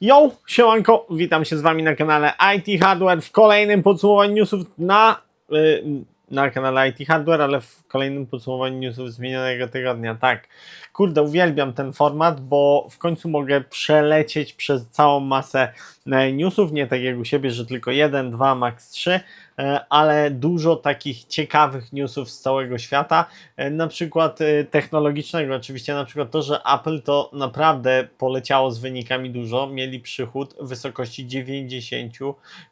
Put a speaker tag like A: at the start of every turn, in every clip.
A: Yo, siemanko, witam się z wami na kanale IT Hardware w kolejnym podsumowaniu newsów na, y, na kanale IT Hardware, ale w kolejnym podsumowaniu newsów z minionego tygodnia, tak. Kurde, uwielbiam ten format, bo w końcu mogę przelecieć przez całą masę e, newsów, nie tak jak u siebie, że tylko jeden, dwa, max trzy, ale dużo takich ciekawych newsów z całego świata, e, na przykład e, technologicznego, oczywiście na przykład to, że Apple to naprawdę poleciało z wynikami dużo, mieli przychód w wysokości 90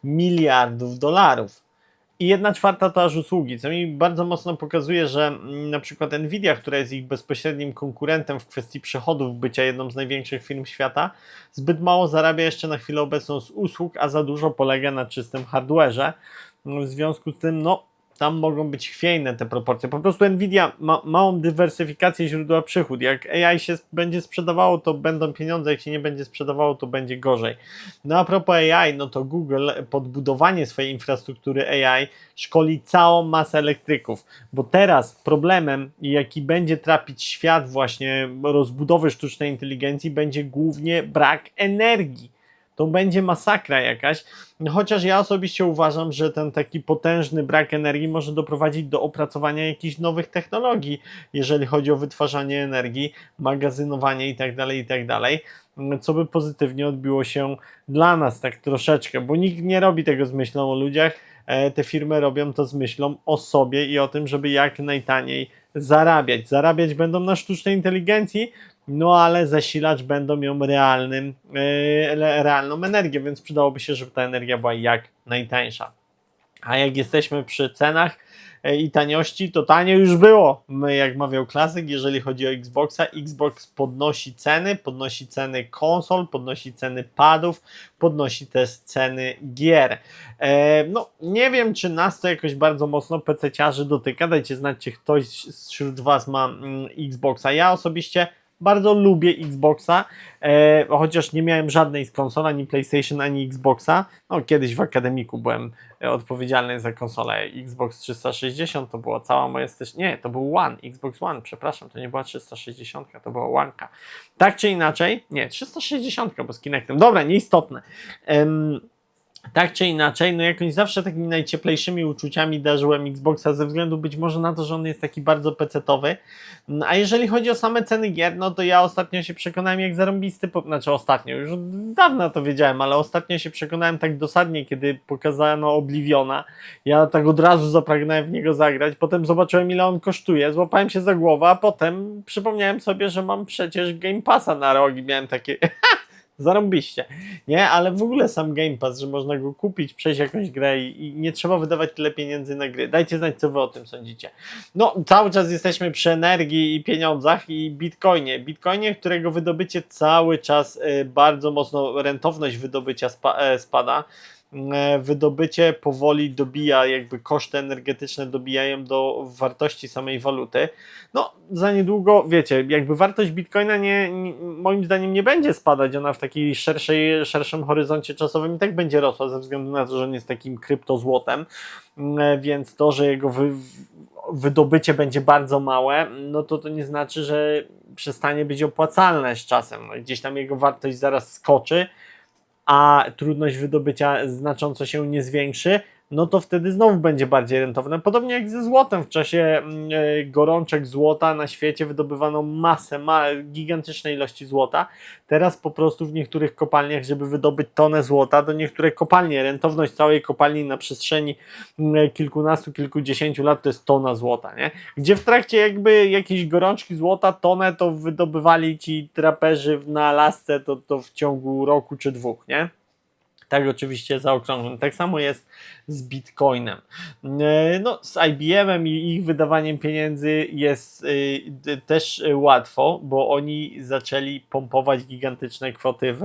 A: miliardów dolarów. I jedna czwarta to aż usługi, co mi bardzo mocno pokazuje, że mm, na przykład Nvidia, która jest ich bezpośrednim konkurentem w kwestii przychodów bycia jedną z największych firm świata, zbyt mało zarabia jeszcze na chwilę obecną z usług, a za dużo polega na czystym hardware'ze. W związku z tym, no, tam mogą być chwiejne te proporcje. Po prostu Nvidia ma małą dywersyfikację źródła przychód. Jak AI się będzie sprzedawało, to będą pieniądze, jak się nie będzie sprzedawało, to będzie gorzej. No a propos AI, no to Google podbudowanie swojej infrastruktury AI szkoli całą masę elektryków, bo teraz problemem, jaki będzie trapić świat właśnie rozbudowy sztucznej inteligencji, będzie głównie brak energii to będzie masakra jakaś. Chociaż ja osobiście uważam, że ten taki potężny brak energii może doprowadzić do opracowania jakichś nowych technologii, jeżeli chodzi o wytwarzanie energii, magazynowanie itd., itd., co by pozytywnie odbiło się dla nas tak troszeczkę, bo nikt nie robi tego z myślą o ludziach. E, Te firmy robią to z myślą o sobie i o tym, żeby jak najtaniej zarabiać. Zarabiać będą na sztucznej inteligencji, no ale zasilacz będą miał realnym, e, realną energię, więc przydałoby się, żeby ta energia była jak najtańsza. A jak jesteśmy przy cenach e, i taniości, to tanie już było. Jak mawiał klasyk, jeżeli chodzi o Xboxa, Xbox podnosi ceny, podnosi ceny konsol, podnosi ceny padów, podnosi też ceny gier. E, no, nie wiem, czy nas to jakoś bardzo mocno PC-ciarzy dotyka. Dajcie znać, czy ktoś wśród Was ma mm, Xboxa. Ja osobiście bardzo lubię Xboxa, e, chociaż nie miałem żadnej z konsol, ani PlayStation, ani Xboxa. No, kiedyś w akademiku byłem e, odpowiedzialny za konsolę Xbox 360, to była cała moja stycz... Nie, to był One, Xbox One, przepraszam, to nie była 360, to była Łanka. Tak czy inaczej, nie, 360, bo z Kinectem. Dobra, nieistotne. Em, tak czy inaczej, no jakoś zawsze takimi najcieplejszymi uczuciami darzyłem Xboxa ze względu być może na to, że on jest taki bardzo pecetowy. No, A jeżeli chodzi o same ceny gier, no to ja ostatnio się przekonałem jak zarąbisty, po... znaczy ostatnio, już od dawna to wiedziałem, ale ostatnio się przekonałem tak dosadnie, kiedy pokazano Obliviona. Ja tak od razu zapragnąłem w niego zagrać, potem zobaczyłem ile on kosztuje, złapałem się za głowę, a potem przypomniałem sobie, że mam przecież Game Passa na rok i miałem takie... Zarąbiście. Nie, ale w ogóle sam Game Pass, że można go kupić, przejść jakąś grę i, i nie trzeba wydawać tyle pieniędzy na gry. Dajcie znać, co wy o tym sądzicie. No, cały czas jesteśmy przy energii i pieniądzach i bitcoinie. Bitcoinie, którego wydobycie cały czas y, bardzo mocno, rentowność wydobycia spa, e, spada. E, Wydobycie powoli dobija, jakby koszty energetyczne dobijają do wartości samej waluty. No, za niedługo, wiecie, jakby wartość bitcoina nie, nie, moim zdaniem nie będzie spadać, ona w takiej szerszej, szerszym horyzoncie czasowym i tak będzie rosła ze względu na to, że on jest takim kryptozłotem, Mm, więc to, że jego wy, wydobycie będzie bardzo małe, no to to nie znaczy, że przestanie być opłacalne z czasem. Gdzieś tam jego wartość zaraz skoczy, a trudność wydobycia znacząco się nie zwiększy, no to wtedy znowu będzie bardziej rentowne. Podobnie jak ze złotem. W czasie mm, e, gorączek złota na świecie wydobywano masę, ma, gigantyczne ilości złota. Teraz po prostu w niektórych kopalniach, żeby wydobyć tonę złota, do niektórych kopalni, rentowność całej kopalni na przestrzeni mm, kilkunastu, kilkudziesięciu lat to jest tona złota, nie? Gdzie w trakcie jakby jakiejś gorączki złota tonę to wydobywali ci traperzy na lasce to, to w ciągu roku czy dwóch, nie? Tak, oczywiście zaokrągłem. Tak samo jest z Bitcoinem. E, No, z IBM-em i ich wydawaniem pieniędzy jest d- też łatwo, bo oni zaczęli pompować gigantyczne kwoty w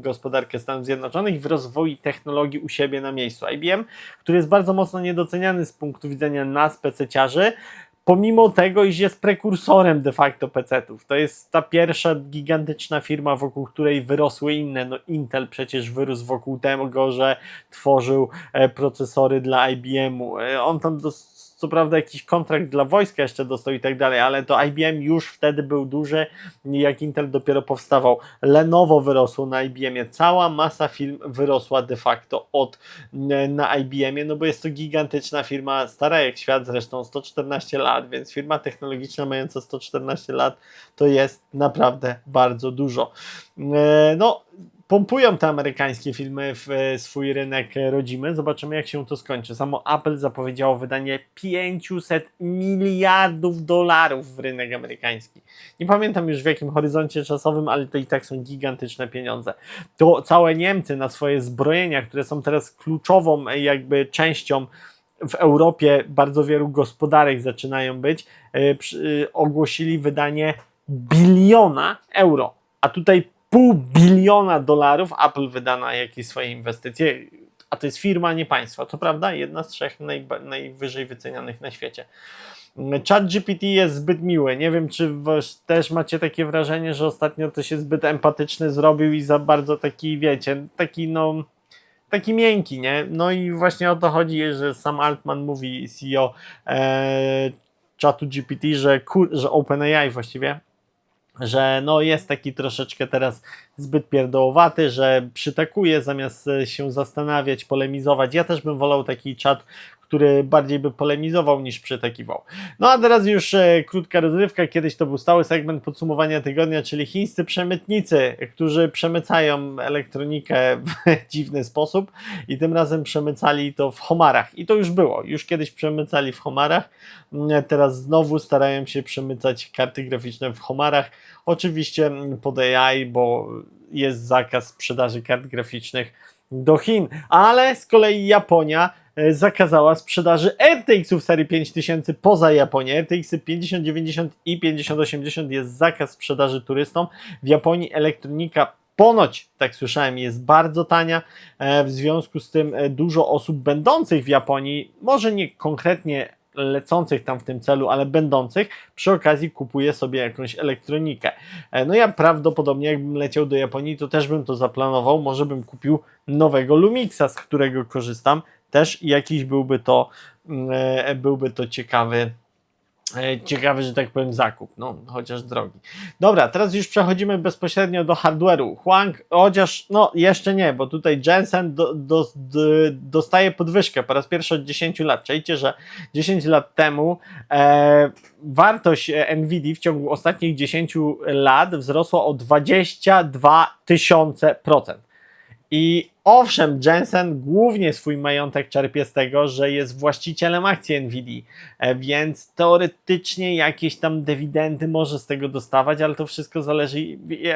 A: gospodarkę Stanów Zjednoczonych w rozwoju technologii u siebie na miejscu. IBM, który jest bardzo mocno niedoceniany z punktu widzenia nas, PC-ciarzy, pomimo tego, iż jest prekursorem de facto PC-ów. To jest ta pierwsza gigantyczna firma, wokół której wyrosły inne. No Intel przecież wyrósł wokół tego, że tworzył e, procesory dla IBM-u. E, on tam co prawda jakiś kontrakt dla wojska jeszcze dostał i tak dalej, ale to IBM już wtedy był duży, jak Intel dopiero powstawał. Lenovo wyrosło na IBM-ie, cała masa firm wyrosła de facto od na IBM-ie, no bo jest to gigantyczna firma, stara jak świat zresztą, 114 lat, więc firma technologiczna mająca 114 lat to jest naprawdę bardzo dużo. E, No, pompują te amerykańskie filmy w e, swój rynek rodzimy. Zobaczymy, jak się to skończy. Samo Apple zapowiedziało wydanie 500 miliardów dolarów w rynek amerykański. Nie pamiętam już w jakim horyzoncie czasowym, ale to i tak są gigantyczne pieniądze. To całe Niemcy na swoje zbrojenia, które są teraz kluczową e, jakby częścią w Europie bardzo wielu gospodarek zaczynają być, e, ogłosili wydanie biliona euro. A tutaj pół biliona dolarów Apple wyda na jakieś swoje inwestycje, a to jest firma, nie państwa. To prawda, jedna z trzech najba, najwyżej wycenianych na świecie. Chat GPT jest zbyt miły. Nie wiem, czy też macie takie wrażenie, że ostatnio to się zbyt empatyczny zrobił i za bardzo taki, wiecie, taki no taki miękki, nie? No i właśnie o to chodzi, że sam Altman mówi, CEO e, GPT, że, że OpenAI właściwie że no jest taki troszeczkę teraz zbyt pierdołowaty, że przytakuje zamiast się zastanawiać, polemizować. Ja też bym wolał taki czat, który bardziej by polemizował niż przytakiwał. No a teraz już e, krótka rozrywka. Kiedyś to był stały segment podsumowania tygodnia, czyli chińscy przemytnicy, którzy przemycają elektronikę w dziwny sposób i tym razem przemycali to w homarach. I to już było. Już kiedyś przemycali w homarach. Teraz znowu starają się przemycać karty graficzne w homarach. Oczywiście pod AI, bo jest zakaz sprzedaży kart graficznych do Chin, ale z kolei Japonia zakazała sprzedaży RTX-ów serii 5000 poza Japonię. RTX 5090 i 5080 jest zakaz sprzedaży turystom. W Japonii elektronika ponoć, tak słyszałem, jest bardzo tania. W związku z tym dużo osób będących w Japonii, może nie konkretnie lecących tam w tym celu, ale będących, przy okazji kupuje sobie jakąś elektronikę. No ja prawdopodobnie jakbym leciał do Japonii, to też bym to zaplanował, może bym kupił nowego Lumixa, z którego korzystam, też jakiś byłby to, e, byłby to ciekawy, e, ciekawy, że tak powiem, zakup, no chociaż drogi. Dobra, teraz już przechodzimy bezpośrednio do hardware'u. Huang, chociaż no jeszcze nie, bo tutaj Jensen do, do, do, dostaje podwyżkę po raz pierwszy od 10 lat. Czajcie, że 10 lat temu e, wartość Nvidia w ciągu ostatnich 10 lat wzrosła o 22 tysiące procent. I owszem, Jensen głównie swój majątek czerpie z tego, że jest właścicielem akcji Nvidia, więc teoretycznie jakieś tam dywidendy może z tego dostawać, ale to wszystko zależy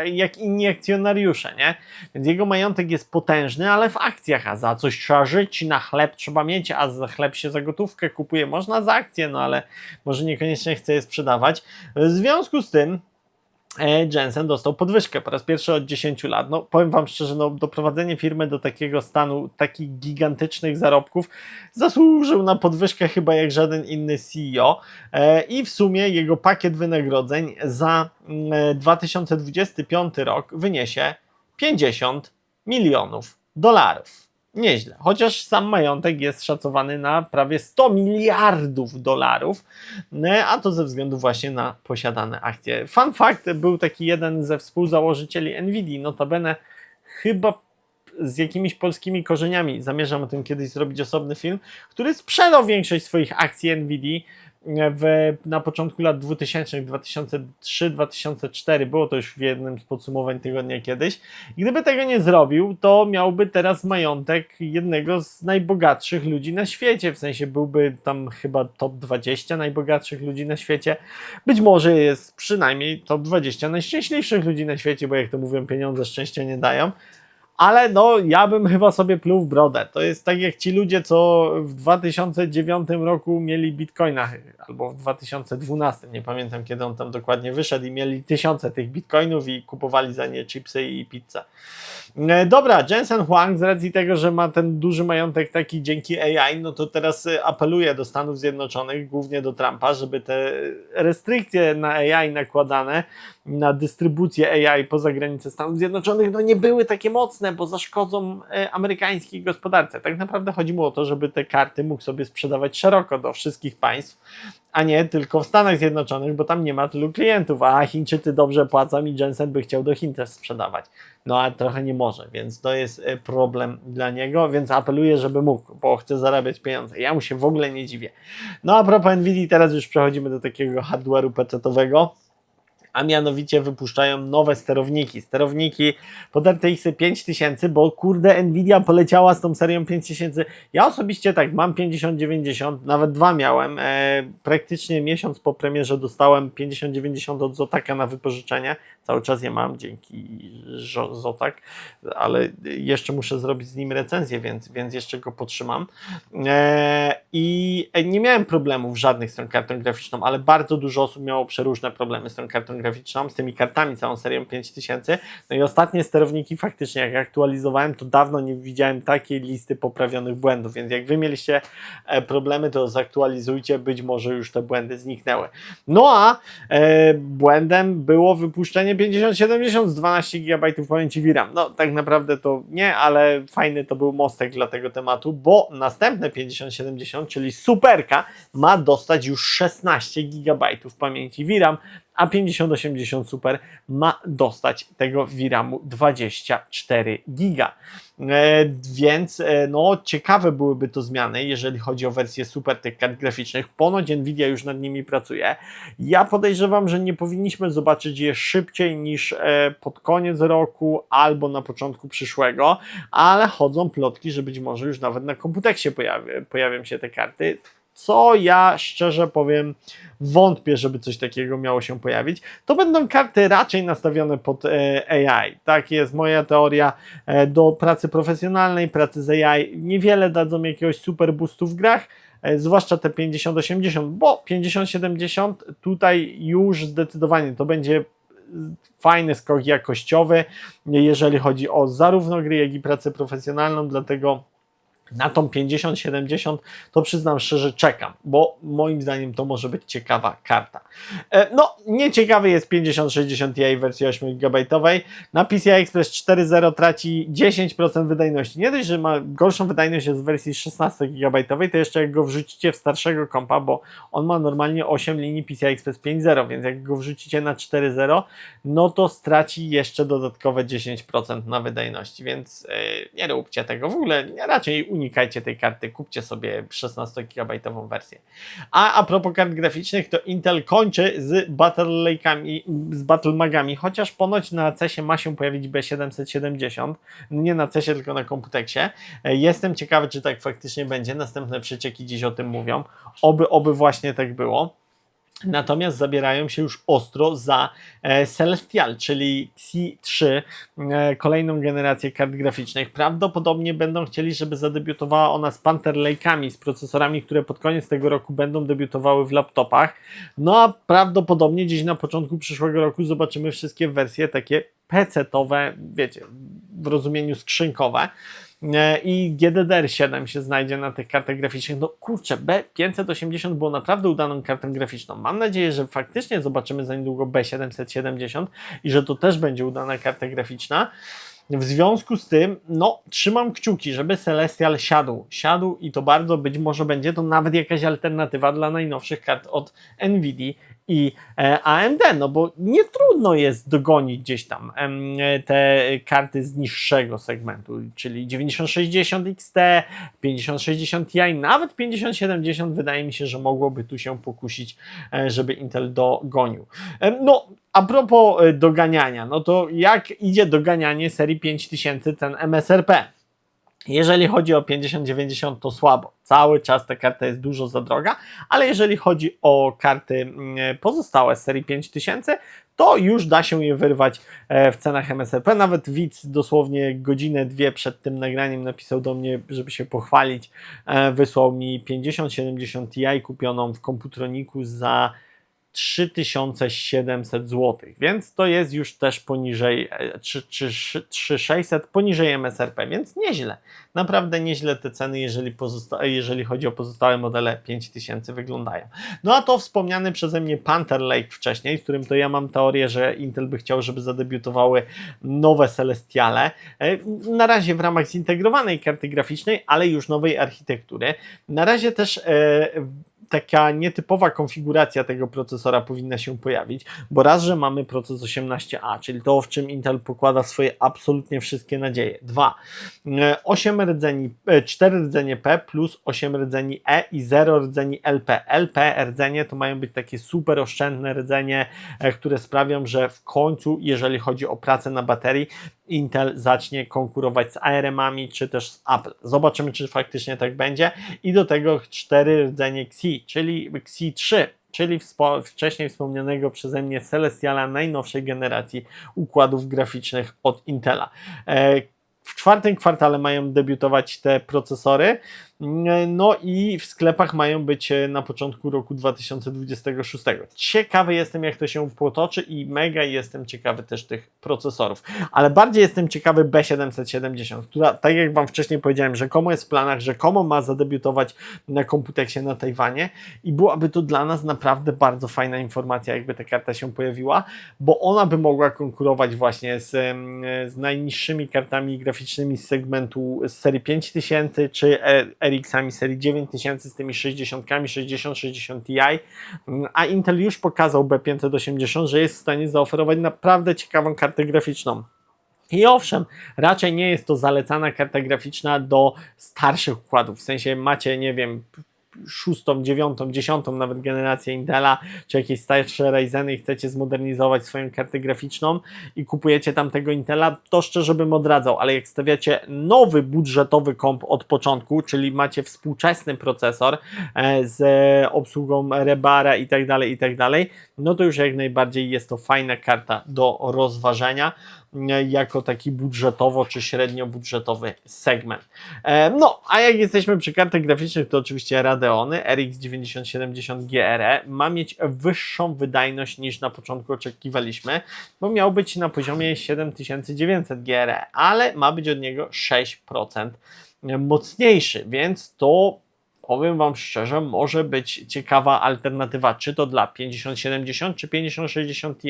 A: jak inni akcjonariusze, nie? Więc jego majątek jest potężny, ale w akcjach, a za coś trzeba żyć, na chleb trzeba mieć, a za chleb się za gotówkę kupuje, można za akcje, no ale może niekoniecznie chce je sprzedawać. W związku z tym Jensen dostał podwyżkę po raz pierwszy od 10 lat. No, powiem Wam szczerze, no, doprowadzenie firmy do takiego stanu, takich gigantycznych zarobków, zasłużył na podwyżkę chyba jak żaden inny CEO e, i w sumie jego pakiet wynagrodzeń za 2025 mm, rok wyniesie 50 milionów dolarów. Nieźle, chociaż sam majątek jest szacowany na prawie 100 miliardów dolarów, e, a to ze względu właśnie na posiadane akcje. Fun fact, był taki jeden ze współzałożycieli Nvidia, notabene chyba z jakimiś polskimi korzeniami, zamierzam o tym kiedyś zrobić osobny film, który sprzedał większość swoich akcji Nvidia w, na początku lat 2000, 2003-2004, było to już w jednym z podsumowań tygodnia kiedyś. I gdyby tego nie zrobił, to miałby teraz majątek jednego z najbogatszych ludzi na świecie. W sensie byłby tam chyba top 20 najbogatszych ludzi na świecie. Być może jest przynajmniej top 20 najszczęśliwszych ludzi na świecie, bo jak to mówią, pieniądze szczęścia nie dają ale no ja bym chyba sobie pluł w brodę. To jest tak jak ci ludzie, co w 2009 roku mieli bitcoina, albo w 2012, nie pamiętam kiedy on tam dokładnie wyszedł i mieli tysiące tych bitcoinów i kupowali za nie chipsy i pizzę. E, dobra, Jensen Huang z racji tego, że ma ten duży majątek taki dzięki AI, no to teraz e, apeluje do Stanów Zjednoczonych, głównie do Trumpa, żeby te restrykcje na AI nakładane na dystrybucję AI poza granice Stanów Zjednoczonych, no nie były takie mocne, bo zaszkodzą e, amerykańskiej gospodarce. Tak naprawdę chodziło o to, żeby te karty mógł sobie sprzedawać szeroko do wszystkich państw, a nie tylko w Stanach Zjednoczonych, bo tam nie ma tylu klientów, a Chińczycy dobrze płacą i Jensen by chciał do Chin też sprzedawać. No a trochę nie może, więc to jest e, problem dla niego, więc apeluję, żeby mógł, bo chce zarabiać pieniądze. Ja mu się w ogóle nie dziwię. No a propos Nvidia, teraz już przechodzimy do takiego hardware'u PC-owego a mianowicie wypuszczają nowe sterowniki. Sterowniki pod RTX 5000, bo kurde Nvidia poleciała z tą serią 5000. Ja osobiście tak mam 5090, nawet dwa miałem. E, praktycznie miesiąc po premierze dostałem 5090 od Zotaka na wypożyczenie. Cały czas je mam dzięki Zotak, ale jeszcze muszę zrobić z nim recenzję, więc, więc jeszcze go potrzymam. E, I nie miałem problemów żadnych z tą kartą graficzną, ale bardzo dużo osób miało przeróżne problemy z tą kartą graficzną, z tymi kartami, całą serią 5000. No i ostatnie sterowniki faktycznie, jak aktualizowałem, to dawno nie widziałem takiej listy poprawionych błędów, więc jak wy mieliście e, problemy, to zaktualizujcie, być może już te błędy zniknęły. No a e, błędem było wypuszczenie 5070 z 12 GB pamięci VRAM. No tak naprawdę to nie, ale fajny to był mostek dla tego tematu, bo następne 5070, czyli superka, ma dostać już 16 GB pamięci VRAM, a 5080 Super ma dostać tego VRAMu 24 giga. E, więc e, no, ciekawe byłyby to zmiany, jeżeli chodzi o wersję super tych kart graficznych. Ponoć Nvidia już nad nimi pracuje. Ja podejrzewam, że nie powinniśmy zobaczyć je szybciej niż e, pod koniec roku albo na początku przyszłego, ale chodzą plotki, że być może już nawet na komputeksie pojawi, pojawią się te karty co ja szczerze powiem, wątpię, żeby coś takiego miało się pojawić. To będą karty raczej nastawione pod e, AI. Tak jest moja teoria e, do pracy profesjonalnej, pracy z AI. Niewiele dadzą jakiegoś super boostu w grach, e, zwłaszcza te 50-80, bo 50-70 tutaj już zdecydowanie to będzie fajny skok jakościowy, jeżeli chodzi o zarówno gry, jak i pracę profesjonalną, dlatego na tą 50-70 to przyznam szczerze czekam, bo moim zdaniem to może być ciekawa karta. E, no, nieciekawy jest 50-60 Ti w wersji 8 GB. Na PCI Express 4.0 traci 10% wydajności. Nie dość, że ma gorszą wydajność jest w wersji 16 GB, to jeszcze jak go wrzucicie w starszego kompa, bo on ma normalnie 8 linii PCI Express 5.0, więc jak go wrzucicie na 4.0, no to straci jeszcze dodatkowe 10% na wydajności, więc yy, nie róbcie tego. W ogóle raczej unikajcie tej karty, kupcie sobie 16 GB wersję. A a propos kart graficznych, to Intel kończy z Battle Lake'ami, z Battle Magami, chociaż ponoć na CESie ma się pojawić B770, nie na CESie, tylko na komputeksie. Jestem ciekawy, czy tak faktycznie będzie. Następne przecieki dziś o tym mówią. Oby, oby właśnie tak było. Natomiast zabierają się już ostro za e, Celestial, czyli C3, e, kolejną generację kart graficznych. Prawdopodobnie będą chcieli, żeby zadebiutowała ona z Panther Lake'ami, z procesorami, które pod koniec tego roku będą debiutowały w laptopach. No a prawdopodobnie gdzieś na początku przyszłego roku zobaczymy wszystkie wersje takie PC-towe, wiecie, w rozumieniu skrzynkowe. I GDDR7 się znajdzie na tych kartach graficznych. No kurczę, B580 było naprawdę udaną kartą graficzną. Mam nadzieję, że faktycznie zobaczymy za niedługo B770 i że to też będzie udana karta graficzna. W związku z tym, no, trzymam kciuki, żeby Celestial siadł. Siadł i to bardzo być może będzie to nawet jakaś alternatywa dla najnowszych kart od Nvidia i e, AMD, no bo nie trudno jest dogonić gdzieś tam te karty z niższego segmentu, czyli 9060 XT, 5060 Ti, nawet 5070 wydaje mi się, że mogłoby tu się pokusić, e, żeby Intel dogonił. No, a propos e, doganiania, no to jak idzie doganianie serii 5000 ten MSRP? Jeżeli chodzi o 5090 to słabo. Cały czas ta karta jest dużo za droga, ale jeżeli chodzi o karty mm, pozostałe z serii 5000, to już da się je wyrwać e, w cenach MSRP. Nawet widz dosłownie godzinę, dwie przed tym nagraniem napisał do mnie, żeby się pochwalić. E, wysłał mi 5070 Ti kupioną w komputroniku za 3700 zł, więc to jest już też poniżej e, 3- czy 3600, poniżej MSRP, więc nieźle. Naprawdę nieźle te ceny, jeżeli, jeżeli chodzi o pozostałe modele 5000 wyglądają. No a to wspomniany przeze mnie Panther Lake wcześniej, z którym to ja mam teorię, że Intel by chciał, żeby zadebiutowały nowe Celestiale. E, Na razie w ramach zintegrowanej karty graficznej, ale już nowej architektury. Na razie też e, taka nietypowa konfiguracja tego procesora powinna się pojawić, bo raz, że mamy proces 18A, czyli to, w czym Intel pokłada swoje absolutnie wszystkie nadzieje. Dwa, e, 8 rdzeni, e, 4 rdzenie P plus 8 rdzeni E i 0 rdzeni LP. LP rdzenie to mają być takie super oszczędne rdzenie, e, które sprawią, że w końcu, jeżeli chodzi o pracę na baterii, Intel zacznie konkurować z ARM-ami czy też z Apple. Zobaczymy, czy faktycznie tak będzie. I do tego cztery rdzenie Xi, czyli Xi 3, czyli wcześniej wspomnianego przeze mnie Celestiala najnowszej generacji układów graficznych od Intela. E, w czwartym kwartale mają debiutować te procesory, no i w sklepach mają być e, na początku roku 2026. Ciekawy jestem, jak to się potoczy i mega jestem ciekawy też tych procesorów. Ale bardziej jestem ciekawy B770, która, tak jak Wam wcześniej powiedziałem, rzekomo jest w planach, rzekomo ma zadebiutować na komputeksie na Tajwanie i byłaby to dla nas naprawdę bardzo fajna informacja, jakby ta karta się pojawiła, bo ona by mogła konkurować właśnie z, z najniższymi kartami graficznymi z segmentu z serii 5000 czy e, RX-ami serii 9000 z tymi 60, 60, 60 Ti, a Intel już pokazał B580, że jest w stanie zaoferować naprawdę ciekawą kartę graficzną. I owszem, raczej nie jest to zalecana karta graficzna do starszych układów. W sensie macie, nie wiem, szóstą, dziewiątą, dziesiątą nawet generację Intela, czy jakieś starsze Ryzeny i chcecie zmodernizować swoją kartę graficzną i kupujecie tam tego Intela, to szczerze bym odradzał, ale jak stawiacie nowy budżetowy komp od początku, czyli macie współczesny procesor e, z obsługą Rebara i tak dalej, i tak dalej, no to już jak najbardziej jest to fajna karta do rozważenia jako taki budżetowo czy średnio budżetowy segment. E, No, a jak jesteśmy przy kartach graficznych, to oczywiście Radeony RX 9070 GRE ma mieć wyższą wydajność niż na początku oczekiwaliśmy, bo miał być na poziomie 7900 GRE, ale ma być od niego 6% mocniejszy, więc to powiem Wam szczerze, może być ciekawa alternatywa, czy to dla 5070 czy 5060 Ti.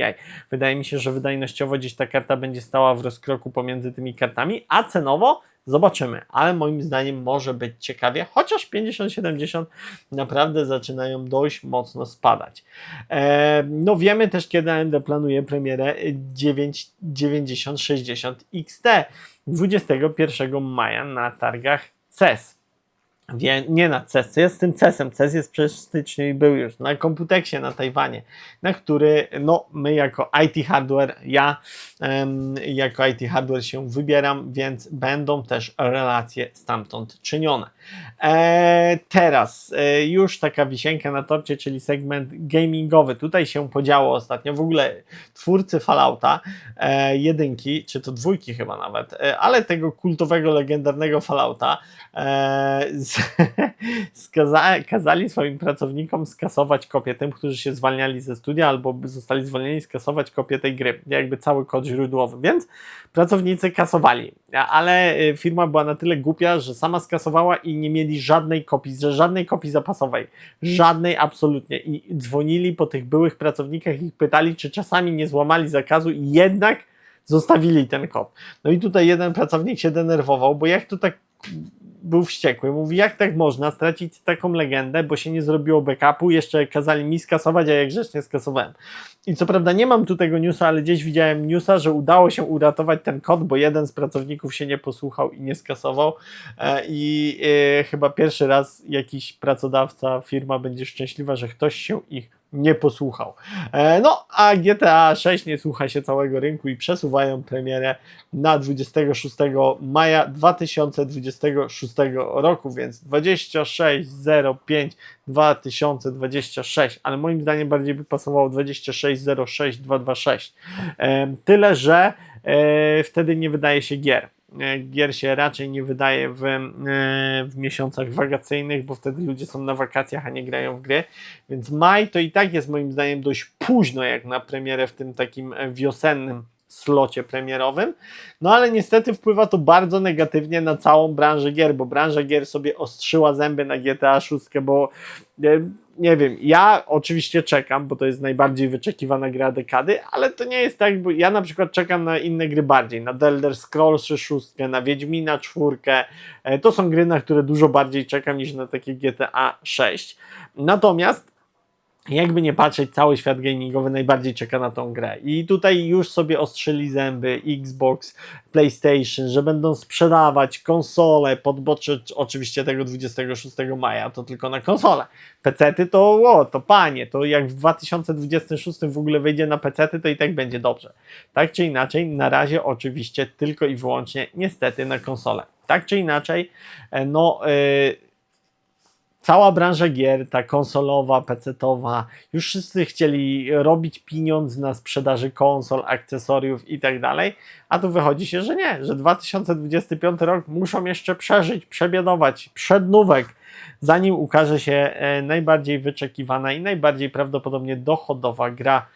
A: Wydaje mi się, że wydajnościowo gdzieś ta karta będzie stała w rozkroku pomiędzy tymi kartami, a cenowo zobaczymy, ale moim zdaniem może być ciekawie, chociaż 5070 naprawdę zaczynają dość mocno spadać. E, no wiemy też, kiedy AMD planuje premierę 9, 9060 XT 21 maja na targach CES. Wie, nie na CES, co jest z tym CES-em? CES jest w styczniu i był już na komputeksie na Tajwanie, na który no, my jako IT Hardware, ja jako IT Hardware się wybieram, więc będą też relacje stamtąd czynione. E, teraz e, już taka wisienka na torcie, czyli segment gamingowy. Tutaj się podziało ostatnio. W ogóle twórcy Fallouta e, jedynki, czy to dwójki chyba nawet, e, ale tego kultowego, legendarnego Fallouta e, z, skaza, kazali swoim pracownikom skasować kopię tym, którzy się zwalniali ze studia albo zostali zwolnieni, skasować kopię tej gry, jakby cały kod źródłowy, więc pracownicy kasowali, ale e, firma była na tyle głupia, że sama skasowała i nie mieli żadnej kopii, żadnej kopii zapasowej, żadnej absolutnie. I dzwonili po tych byłych pracownikach i pytali, czy czasami nie złamali zakazu i jednak zostawili ten kod. No i tutaj jeden pracownik się denerwował, bo jak to tak był wściekły. Mówi, jak tak można stracić taką legendę, bo się nie zrobiło backupu, jeszcze kazali mi skasować, a ja grzecznie skasowałem. I co prawda nie mam tu tego newsa, ale gdzieś widziałem newsa, że udało się uratować ten kod, bo jeden z pracowników się nie posłuchał i nie skasował E, i e, chyba pierwszy raz jakiś pracodawca, firma będzie szczęśliwa, że ktoś się ich nie posłuchał. E, No, a GTA 6 nie słucha się całego rynku i przesuwają premierę na 26 maja 2026 roku, więc 26.05 2026, ale moim zdaniem bardziej by pasowało 26.06 226. E, Tyle, że e, wtedy nie wydaje się gier. E, gier się raczej nie wydaje w, e, w miesiącach wakacyjnych, bo wtedy ludzie są na wakacjach, a nie grają w gry. Więc maj to i tak jest moim zdaniem dość późno jak na premierę w tym takim wiosennym slocie premierowym. No ale niestety wpływa to bardzo negatywnie na całą branżę gier, bo branża gier sobie ostrzyła zęby na GTA 6, bo e, nie wiem, ja oczywiście czekam, bo to jest najbardziej wyczekiwana gra dekady, ale to nie jest tak, bo ja na przykład czekam na inne gry bardziej, na The Elder Scrolls 6, na Wiedźmina 4, e, to są gry, na które dużo bardziej czekam niż na takie GTA 6. Natomiast jakby nie patrzeć, cały świat gamingowy najbardziej czeka na tą grę. I tutaj już sobie ostrzyli zęby Xbox, PlayStation, że będą sprzedawać konsole, podbocze oczywiście tego 26 maja, to tylko na konsole. Pecety to, o, to panie, to jak w 2026 w ogóle wyjdzie na pecety, to i tak będzie dobrze. Tak czy inaczej, na razie oczywiście tylko i wyłącznie niestety na konsole. Tak czy inaczej, e, no... Yy, cała branża gier, ta konsolowa, pecetowa, już wszyscy chcieli robić pieniądz na sprzedaży konsol, akcesoriów i tak dalej, a tu wychodzi się, że nie, że 2025 rok muszą jeszcze przeżyć, przebiedować, przednówek, zanim ukaże się e, najbardziej wyczekiwana i najbardziej prawdopodobnie dochodowa gra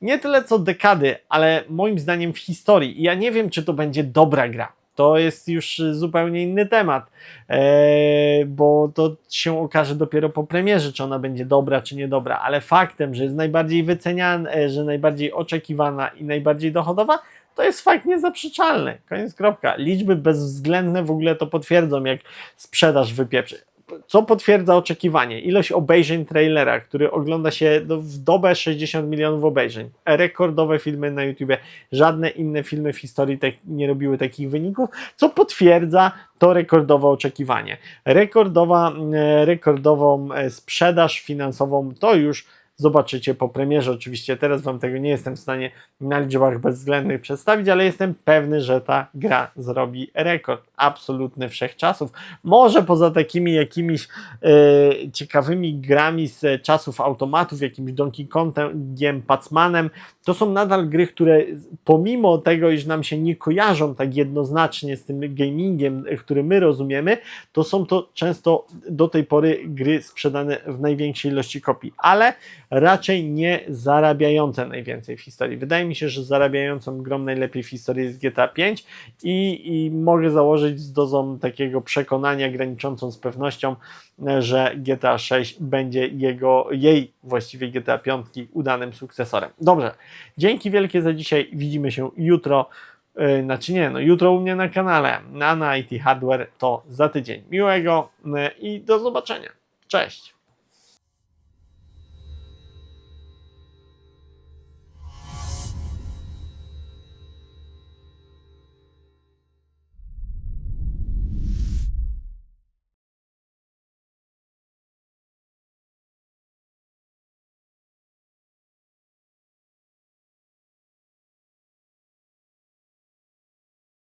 A: nie tyle co dekady, ale moim zdaniem w historii. I ja nie wiem, czy to będzie dobra gra to jest już zupełnie inny temat, e, bo to się okaże dopiero po premierze, czy ona będzie dobra, czy niedobra, ale faktem, że jest najbardziej wyceniana, e, że najbardziej oczekiwana i najbardziej dochodowa, to jest fakt niezaprzeczalny. Koniec kropka. Liczby bezwzględne w ogóle to potwierdzą, jak sprzedaż wypieprzy co potwierdza oczekiwanie? Ilość obejrzeń trailera, który ogląda się w dobę 60 milionów obejrzeń. Rekordowe filmy na YouTubie. Żadne inne filmy w historii tak, nie robiły takich wyników, co potwierdza to rekordowe oczekiwanie. Rekordowa, e, rekordową e, sprzedaż finansową to już zobaczycie po premierze. Oczywiście teraz Wam tego nie jestem w stanie na liczbach bezwzględnych przedstawić, ale jestem pewny, że ta gra zrobi rekord absolutny wszechczasów. Może poza takimi jakimiś e, ciekawymi grami z czasów automatów, jakimś Donkey Kongiem, Pacmanem, to są nadal gry, które pomimo tego, iż nam się nie kojarzą tak jednoznacznie z tym gamingiem, który my rozumiemy, to są to często do tej pory gry sprzedane w największej ilości kopii, ale raczej nie zarabiające najwięcej w historii. Wydaje mi się, że zarabiającą grą najlepiej w historii jest GTA 5 i, i mogę założyć z dozą takiego przekonania graniczącą z pewnością, że GTA 6 będzie jego, jej właściwie GTA 5 udanym sukcesorem. Dobrze, dzięki wielkie za dzisiaj. Widzimy się jutro. Yy, znaczy nie, no jutro u mnie na kanale, na, IT Hardware to za tydzień. Miłego yy, i do zobaczenia. Cześć!